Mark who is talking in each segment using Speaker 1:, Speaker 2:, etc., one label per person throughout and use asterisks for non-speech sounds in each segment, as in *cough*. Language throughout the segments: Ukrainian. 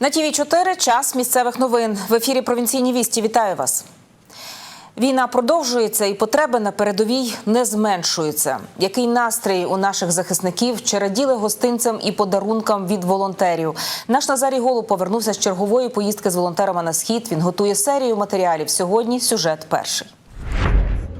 Speaker 1: На ТІВІ 4 час місцевих новин. В ефірі провінційні вісті. Вітаю вас. Війна продовжується і потреби на передовій не зменшуються. Який настрій у наших захисників чи гостинцям і подарункам від волонтерів? Наш Назарій Голуб повернувся з чергової поїздки з волонтерами на схід. Він готує серію матеріалів. Сьогодні сюжет перший.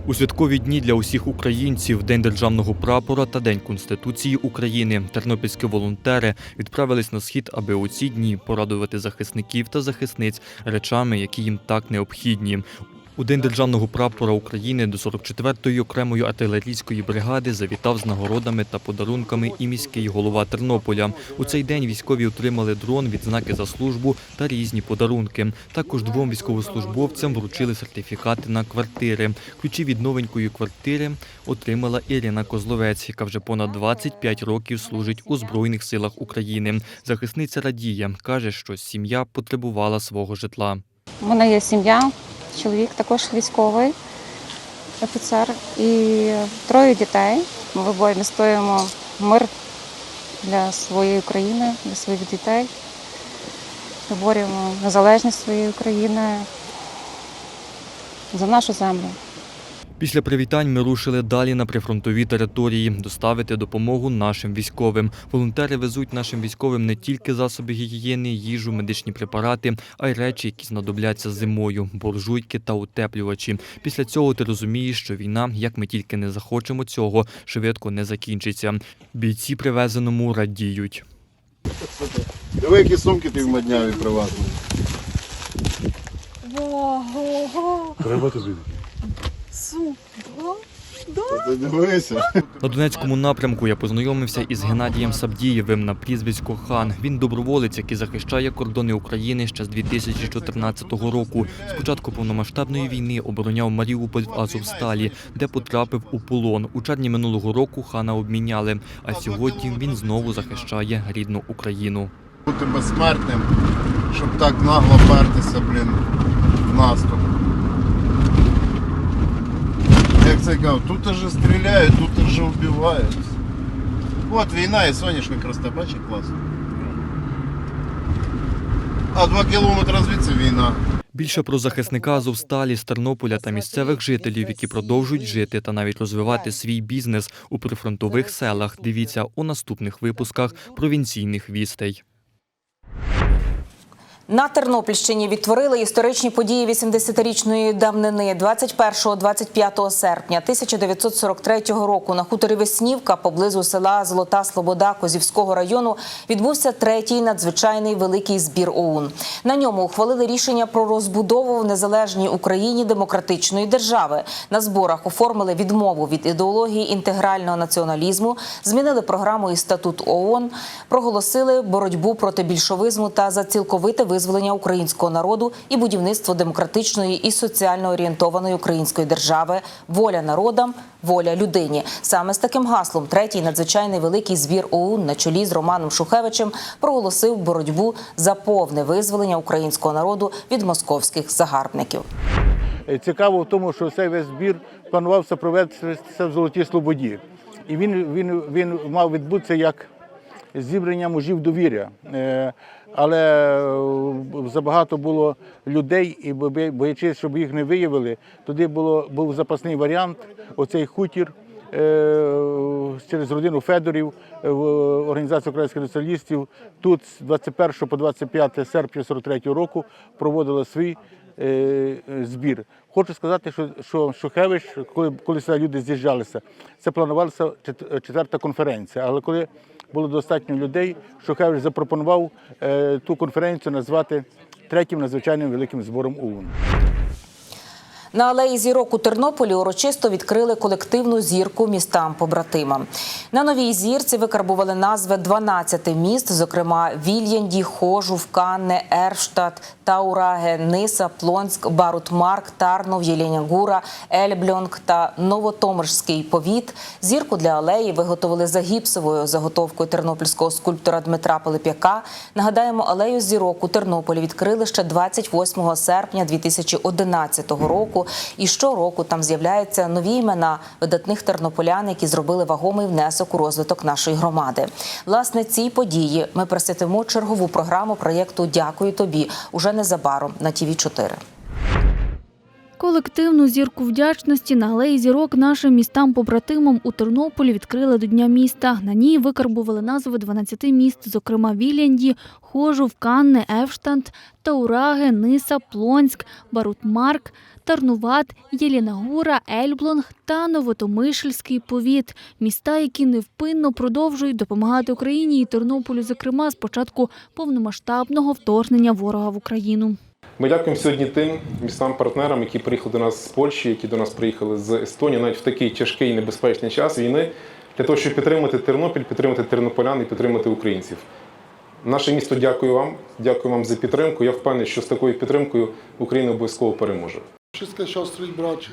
Speaker 2: У святкові дні для усіх українців, День державного прапора та День Конституції України, тернопільські волонтери відправились на схід, аби у ці дні порадувати захисників та захисниць речами, які їм так необхідні. У день державного прапора України до 44-ї окремої артилерійської бригади завітав з нагородами та подарунками і міський голова Тернополя. У цей день військові отримали дрон, відзнаки за службу та різні подарунки. Також двом військовослужбовцям вручили сертифікати на квартири. Ключі від новенької квартири отримала Ірина Козловець, яка вже понад 25 років служить у Збройних силах України. Захисниця радіє, каже, що сім'я потребувала свого житла.
Speaker 3: У мене є сім'я, чоловік також військовий офіцер і троє дітей. Ми обоє стоїмо мир для своєї країни, для своїх дітей. Говоримо незалежність своєї країни за нашу землю.
Speaker 2: Після привітань ми рушили далі на прифронтові території доставити допомогу нашим військовим. Волонтери везуть нашим військовим не тільки засоби гігієни, їжу, медичні препарати, а й речі, які знадобляться зимою, буржуйки та утеплювачі. Після цього ти розумієш, що війна, як ми тільки не захочемо цього, швидко не закінчиться. Бійці привезеному радіють.
Speaker 4: Диви, які сумки ти в мадняві привезли.
Speaker 5: Треба тобі.
Speaker 4: Та Ти дивися.
Speaker 2: На Донецькому напрямку я познайомився із Геннадієм Сабдієвим на прізвисько Хан. Він доброволець, який захищає кордони України ще з 2014 року. З початку повномасштабної війни обороняв Маріуполь в Азовсталі, де потрапив у полон. У червні минулого року хана обміняли. А сьогодні він знову захищає рідну Україну.
Speaker 4: Бути безсмертним, щоб так нагло пертися, блін, в наступ. Як це тут же стріляють, тут же вбивають. От війна і соняшник росте, бачиш, класно. А два кілометри звідси війна.
Speaker 2: Більше про захисника Азовсталі з Тернополя та місцевих жителів, які продовжують жити та навіть розвивати свій бізнес у прифронтових селах. Дивіться у наступних випусках провінційних вістей.
Speaker 1: На Тернопільщині відтворили історичні події 80-річної давнини 21-25 серпня 1943 року на хуторі Веснівка поблизу села Золота Слобода Козівського району відбувся третій надзвичайний великий збір ОУН. На ньому ухвалили рішення про розбудову в незалежній Україні демократичної держави. На зборах оформили відмову від ідеології інтегрального націоналізму, змінили програму і статут ООН, проголосили боротьбу проти більшовизму та за цілковите визволення українського народу і будівництво демократичної і соціально орієнтованої української держави, воля народам, воля людині. Саме з таким гаслом третій надзвичайний великий збір ОУН на чолі з Романом Шухевичем проголосив боротьбу за повне визволення українського народу від московських загарбників.
Speaker 5: Е, Цікаво в тому, що цей весь збір планувався провестися в Золотій Слободі. І він, він, він мав відбутися як зібрання мужів довір'я. Але е, забагато було людей, і боячись, щоб їх не виявили, туди було, був запасний варіант, оцей хутір е, через родину Федорів е, в Організацію українських націоналістів. Тут з 21 по 25 серпня 43 року проводили свій збір. Хочу сказати, що, що Шухевич, коли, коли сюди люди з'їжджалися, це планувалася четверта конференція. Але коли було достатньо людей, що Шухевич запропонував е, ту конференцію назвати третім надзвичайним великим збором ОУН.
Speaker 1: На алеї зірок у Тернополі урочисто відкрили колективну зірку містам побратимам. На новій зірці викарбували назви 12 міст, зокрема Вільянді, Хожув, Канне, Ерштадт, Таураге, Ниса, Плонськ, Барутмарк, Тарнов, Єлінягура, Ельбльонг та Новотомирський повіт. Зірку для алеї виготовили за гіпсовою заготовкою тернопільського скульптора Дмитра Пилип'яка. Нагадаємо, алею зірок у Тернополі відкрили ще 28 серпня 2011 року підтримку. І щороку там з'являються нові імена видатних тернополян, які зробили вагомий внесок у розвиток нашої громади. Власне, цій події ми присвятимо чергову програму проєкту Дякую тобі уже незабаром на ТІВІ 4
Speaker 6: Колективну зірку вдячності на алеї зірок нашим містам-побратимам у Тернополі відкрили до Дня міста. На ній викарбували назви 12 міст, зокрема Вілянді, Хожув, Канне, Евштант, Таураги, Ниса, Плонськ, Барутмарк, Тарнуват, Єлінагура, Ельблонг та Новотомишльський повіт. Міста, які невпинно продовжують допомагати Україні і Тернополю, зокрема, з початку повномасштабного вторгнення ворога в Україну.
Speaker 7: Ми дякуємо сьогодні тим містам-партнерам, які приїхали до нас з Польщі, які до нас приїхали з Естонії, навіть в такий тяжкий і небезпечний час війни, для того, щоб підтримати Тернопіль, підтримати тернополян і підтримати українців. Наше місто дякую вам, дякую вам за підтримку. Я впевнений, що з такою підтримкою Україна обов'язково переможе.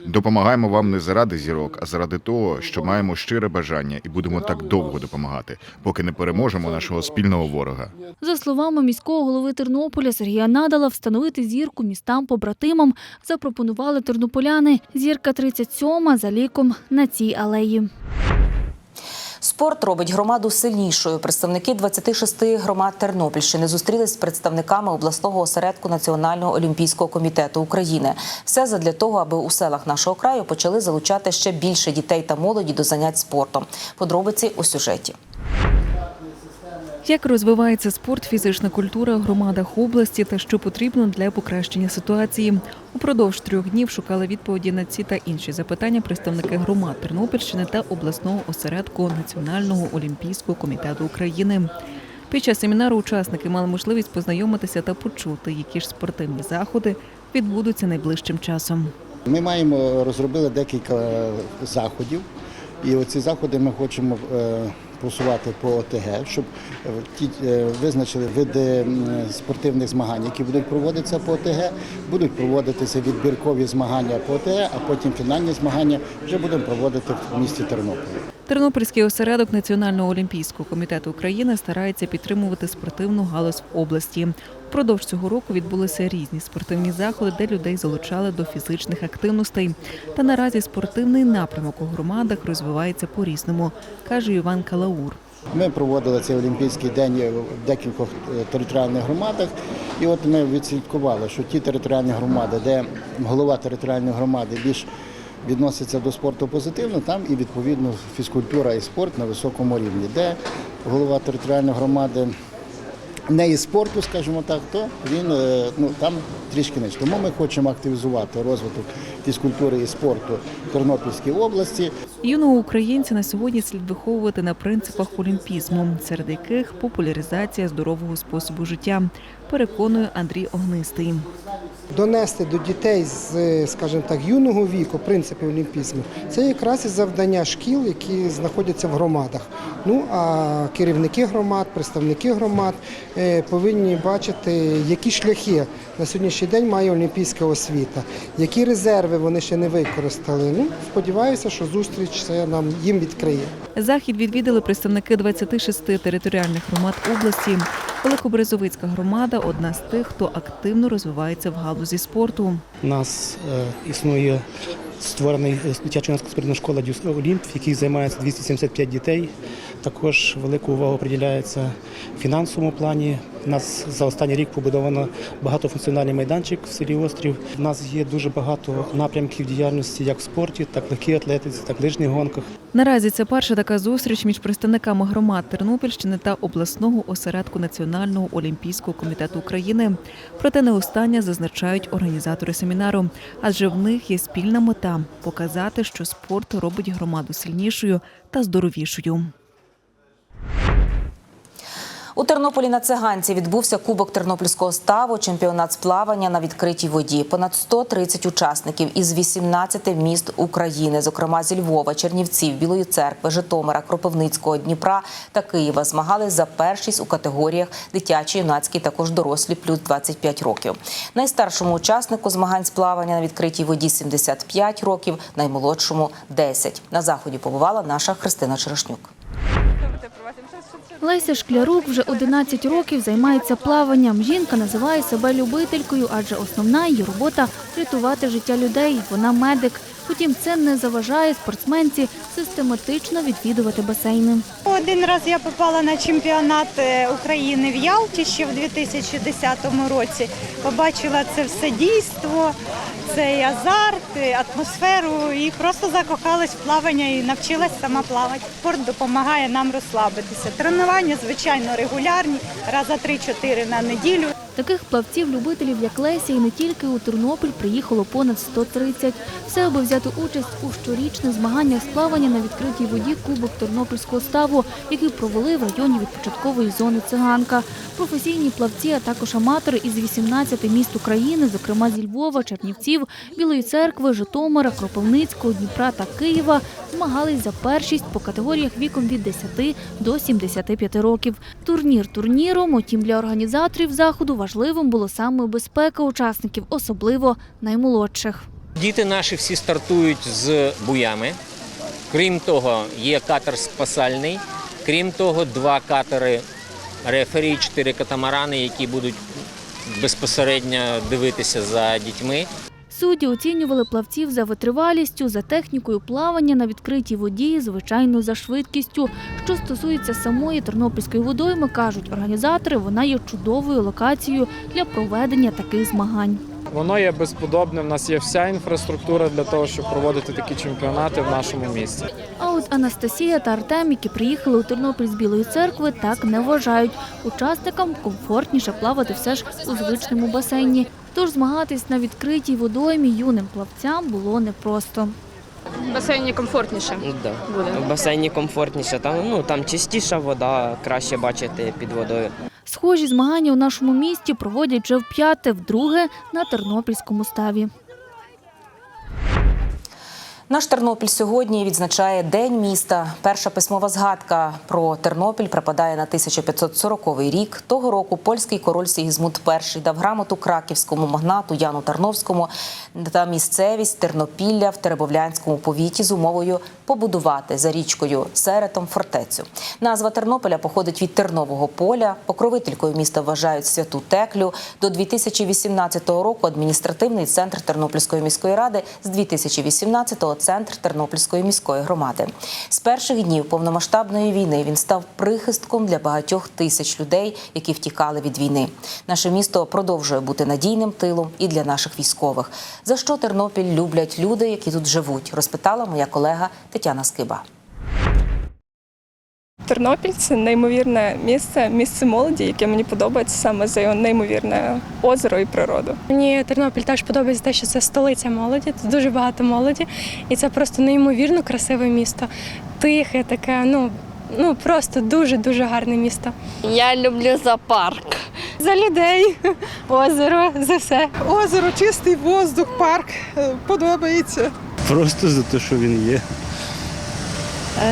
Speaker 8: Допомагаємо вам не заради зірок, а заради того, що маємо щире бажання і будемо так довго допомагати, поки не переможемо нашого спільного ворога.
Speaker 6: За словами міського голови Тернополя Сергія Надала, встановити зірку містам-побратимам запропонували тернополяни. Зірка 37 за ліком на цій алеї.
Speaker 1: Спорт робить громаду сильнішою. Представники 26 громад Тернопільщини зустрілись з представниками обласного осередку Національного олімпійського комітету України. Все задля того, аби у селах нашого краю почали залучати ще більше дітей та молоді до занять спортом. Подробиці у сюжеті.
Speaker 9: Як розвивається спорт, фізична культура в громадах області та що потрібно для покращення ситуації? Упродовж трьох днів шукали відповіді на ці та інші запитання представники громад Тернопільщини та обласного осередку Національного олімпійського комітету України. Під час семінару учасники мали можливість познайомитися та почути, які ж спортивні заходи відбудуться найближчим часом.
Speaker 10: Ми маємо розробили декілька заходів, і оці заходи ми хочемо е, просувати по ОТГ, щоб е, ті е, визначили види спортивних змагань, які будуть проводитися по ОТГ, будуть проводитися відбіркові змагання по ОТГ, а потім фінальні змагання вже будемо проводити в місті Тернополі.
Speaker 9: Тернопільський осередок Національного олімпійського комітету України старається підтримувати спортивну галузь в області. Впродовж цього року відбулися різні спортивні заходи, де людей залучали до фізичних активностей. Та наразі спортивний напрямок у громадах розвивається по-різному, каже Іван Калаур.
Speaker 10: Ми проводили цей Олімпійський день в декількох е, територіальних громадах. І от ми відслідкували, що ті територіальні громади, де голова територіальної громади більш відноситься до спорту позитивно, там і відповідно фізкультура і спорт на високому рівні. Де голова територіальної громади не із спорту, скажімо так, то він е, ну там трішки нижче. Тому ми хочемо активізувати розвиток фізкультури і спорту в Тернопільській області.
Speaker 9: Юного українця на сьогодні слід виховувати на принципах олімпізму, серед яких популяризація здорового способу життя, переконує Андрій Огнистий.
Speaker 11: донести до дітей з, скажімо так, юного віку принципи олімпізму, це якраз і завдання шкіл, які знаходяться в громадах. Ну а керівники громад, представники громад е, повинні бачити, які шляхи на сьогоднішній день має олімпійська освіта, які резерви вони ще не використали. Ну, сподіваюся, що зустріч це нам їм відкриє.
Speaker 9: Захід відвідали представники 26 територіальних громад області. Великобрезовицька громада одна з тих, хто активно розвивається в галузі спорту.
Speaker 12: У нас е, існує створений дитяча спортивна школа «Дюс Олімп, в якій займається 275 дітей. Також велику увагу приділяється фінансовому плані. У нас за останній рік побудовано багатофункціональний майданчик в селі Острів. У нас є дуже багато напрямків діяльності як в спорті, так в легкій атлетиці, так в лижних гонках.
Speaker 9: Наразі це перша така зустріч між представниками громад Тернопільщини та обласного осередку Національного олімпійського комітету України. Проте не остання зазначають організатори семінару, адже в них є спільна мета показати, що спорт робить громаду сильнішою та здоровішою.
Speaker 1: У Тернополі на циганці відбувся кубок тернопільського ставу, чемпіонат з плавання на відкритій воді. Понад 130 учасників із 18 міст України, зокрема зі Львова, Чернівців, Білої церкви, Житомира, Кропивницького, Дніпра та Києва, змагались за першість у категоріях дитячі, юнацькі, також дорослі, плюс 25 років. Найстаршому учаснику змагань з плавання на відкритій воді 75 років, наймолодшому 10. На заході побувала наша Христина Черешнюк.
Speaker 6: Леся Шклярук вже 11 років займається плаванням. Жінка називає себе любителькою, адже основна її робота рятувати життя людей. Вона медик. Втім, це не заважає спортсменці систематично відвідувати басейни.
Speaker 13: Один раз я попала на чемпіонат е, України в Ялті ще в 2010 році. Побачила це все дійство, цей азарт, е, атмосферу і просто закохалась в плавання і навчилась сама плавати. Спорт допомагає нам розслабитися. Тренування, звичайно, регулярні, раза 3-4 на неділю.
Speaker 6: Таких плавців-любителів, як Леся, і не тільки у Тернопіль приїхало понад 130. Все, аби взяти участь у щорічних змаганнях з плавання на відкритій воді Кубок Тернопільського ставу, який провели в районі відпочаткової зони Циганка. Професійні плавці, а також аматори із 18 міст України, зокрема зі Львова, Чернівців, Білої церкви, Житомира, Кропивницького, Дніпра та Києва, змагались за першість по категоріях віком від 10 до 75 років. Турнір турніром, утім для організаторів заходу важливим було саме безпека учасників, особливо наймолодших.
Speaker 14: Діти наші всі стартують з буями. Крім того, є катер спасальний. Крім того, два катери рефері, чотири катамарани, які будуть безпосередньо дивитися за дітьми.
Speaker 6: Судді оцінювали плавців за витривалістю, за технікою плавання на відкритій воді, звичайно, за швидкістю. Що стосується самої тернопільської водойми, кажуть організатори, вона є чудовою локацією для проведення таких змагань.
Speaker 15: Воно є безподобним. У нас є вся інфраструктура для того, щоб проводити такі чемпіонати в нашому місті.
Speaker 6: А от Анастасія та Артем, які приїхали у Тернопіль з Білої церкви, так не вважають. Учасникам комфортніше плавати все ж у звичному басейні. Тож змагатись на відкритій водоймі юним плавцям було непросто.
Speaker 16: В басейні комфортніше.
Speaker 17: Да.
Speaker 16: Буде.
Speaker 17: В басейні комфортніше, там, ну, там чистіша вода, краще бачити під водою.
Speaker 6: Схожі змагання у нашому місті проводять вже вп'яте, вдруге на Тернопільському ставі.
Speaker 1: Наш Тернопіль сьогодні відзначає День міста. Перша письмова згадка про Тернопіль припадає на 1540 рік. Того року польський король Сігізмунд І дав грамоту краківському магнату Яну Тарновському та місцевість Тернопілля в Теребовлянському повіті з умовою побудувати за річкою Серетом фортецю. Назва Тернополя походить від Тернового поля. Покровителькою міста вважають святу Теклю. До 2018 року адміністративний центр Тернопільської міської ради з 2018-го центр Тернопільської міської громади. З перших днів повномасштабної війни він став прихистком для багатьох тисяч людей, які втікали від війни. Наше місто продовжує бути надійним тилом і для наших військових. За що Тернопіль люблять люди, які тут живуть, розпитала моя колега Тетяна Скиба.
Speaker 16: Тернопіль це неймовірне місце, місце молоді, яке мені подобається саме за його неймовірне озеро і природу.
Speaker 13: Мені Тернопіль теж подобається те, що це столиця молоді, тут дуже багато молоді, і це просто неймовірно красиве місто. Тихе, таке, ну, ну просто дуже-дуже гарне місто.
Speaker 16: Я люблю зоопарк.
Speaker 13: За людей, *laughs* озеро, за все.
Speaker 11: Озеро, чистий воздух, парк е, подобається.
Speaker 12: Просто за те, що він є.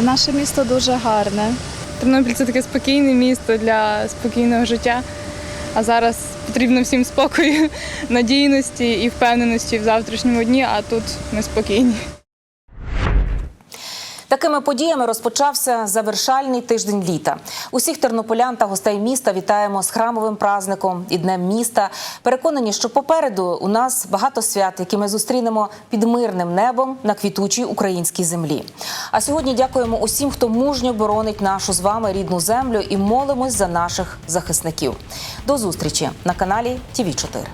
Speaker 16: Наше місто дуже гарне. Тернопіль це таке спокійне місто для спокійного життя. А зараз потрібно всім спокою, *laughs* надійності і впевненості в завтрашньому дні, а тут ми спокійні.
Speaker 1: Такими подіями розпочався завершальний тиждень літа. Усіх тернополян та гостей міста вітаємо з храмовим праздником і днем міста. Переконані, що попереду у нас багато свят, які ми зустрінемо під мирним небом на квітучій українській землі. А сьогодні дякуємо усім, хто мужньо боронить нашу з вами рідну землю і молимось за наших захисників. До зустрічі на каналі ТІВІ 4